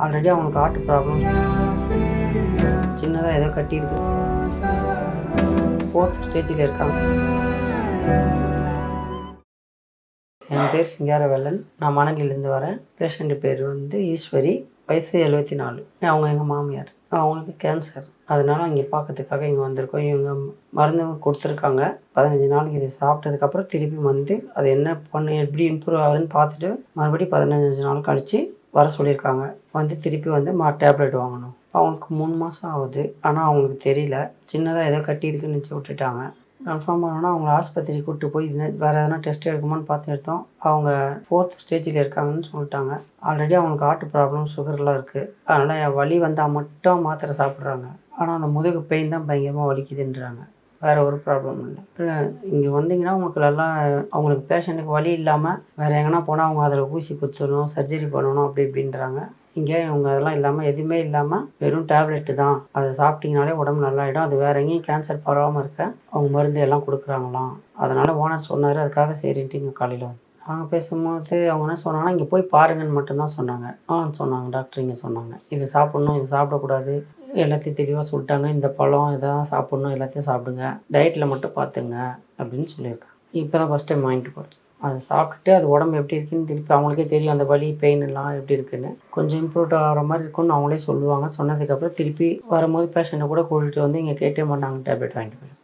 Already அவங்களுக்கு heart problem சின்னதாக ஏதோ கட்டியிருக்கு. ஃபோர்த் ஸ்டேஜில் இருக்காங்க என் பேர் சிங்காரவேலன். நான் மணலிலேருந்து வரேன். பேஷண்ட் பேர் வந்து ஈஸ்வரி. வயசு எழுபத்தி நாலு அவங்க எங்கள் மாமியார். அவங்களுக்கு கேன்சர் அதனால் இங்கே பார்க்கறதுக்காக இங்கே வந்திருக்கோம். இவங்க மருந்து கொடுத்துருக்காங்க. பதினஞ்சு நாளைக்கு இதை சாப்பிட்டதுக்கப்புறம் திருப்பி வந்து அது என்ன பண்ணு எப்படி இம்ப்ரூவ் ஆகுதுன்னு பார்த்துட்டு மறுபடியும் பதினஞ்சு நாள் கழித்து வர சொல்லியிருக்காங்க. வந்து திருப்பி வந்து மா டேப்லெட் வாங்கணும். அவங்களுக்கு மூணு மாதம் ஆகுது. ஆனால் அவங்களுக்கு தெரியல. சின்னதாக ஏதோ கட்டியிருக்குன்னு நினச்சி விட்டுட்டாங்க. கன்ஃபார்ம் பண்ணோன்னா அவங்கள ஆஸ்பத்திரி கூப்பிட்டு போய் இது வேறு எதனா டெஸ்ட் எடுக்குமான்னு பார்த்து எடுத்தோம். அவங்க ஃபோர்த் ஸ்டேஜில் இருக்காங்கன்னு சொல்லிட்டாங்க. ஆல்ரெடி அவங்களுக்கு ஹார்ட் ப்ராப்ளம் சுகர்லாம் இருக்குது அதனால் வலி வந்தால் மட்டும் மாத்திரை சாப்பிட்றாங்க. ஆனால் அந்த முதுகு பெயின் தான் பயங்கரமாக வலிக்குதுன்றாங்க. வேறு ஒரு ப்ராப்ளம் இல்லை. இங்கே வந்தீங்கன்னா உங்களுக்கு நல்லா அவங்களுக்கு பேஷண்ட்டுக்கு வழி இல்லாமல் வேறு எங்கன்னா போனால் அவங்க அதில் ஊசி குத்தணும் சர்ஜரி பண்ணணும் அப்படி இப்படின்றாங்க. இங்கே இவங்க அதெல்லாம் இல்லாமல் எதுவுமே இல்லாமல் வெறும் டேப்லெட்டு தான். அதை சாப்பிட்டீங்கனாலே உடம்பு நல்லாயிடும். அது வேற எங்கேயும் கேன்சர் பரவாமல் இருக்க அவங்க மருந்து எல்லாம் கொடுக்குறாங்களாம். அதனால் ஓனர் சொன்னார் அதுக்காக சரின்ட்டு இங்கே காலையில் வந்து. நாங்கள் பேசும்போது அவங்க என்ன சொன்னாங்கன்னா இங்கே போய் பாருங்கன்னு மட்டும்தான் சொன்னாங்க. ஆ சொன்னாங்க. டாக்டர் இங்கே சொன்னாங்க. இது சாப்பிட்ணும் இது சாப்பிடக்கூடாது. எல்லாத்தையும் தெளிவாக சொல்லிட்டாங்க. இந்த பழம் இதெல்லாம் சாப்பிட்ணும் எல்லாத்தையும் சாப்பிடுங்க. டயட்டில் மட்டும் பார்த்துங்க அப்படின்னு சொல்லியிருக்காங்க. இப்போ தான் ஃபஸ்ட் டைம் வாங்கிட்டு போகிறேன் அதை சாப்பிட்டுட்டு அது உடம்பு எப்படி இருக்குன்னு திருப்பி அவங்களுக்கே தெரியும். அந்த வலி பெயின் எல்லாம் எப்படி இருக்குன்னு. கொஞ்சம் இம்ப்ரூவ் ஆகிற மாதிரி இருக்கும்னு அவங்களே சொல்லுவாங்க. சொன்னதுக்கப்புறம் திருப்பி வரும்போது பேஷண்ட்டை கூட கூட்டிகிட்டு வந்து இங்கே கேட்டே மாட்டாங்க டேப்லெட் வாங்கிட்டு போயிடும்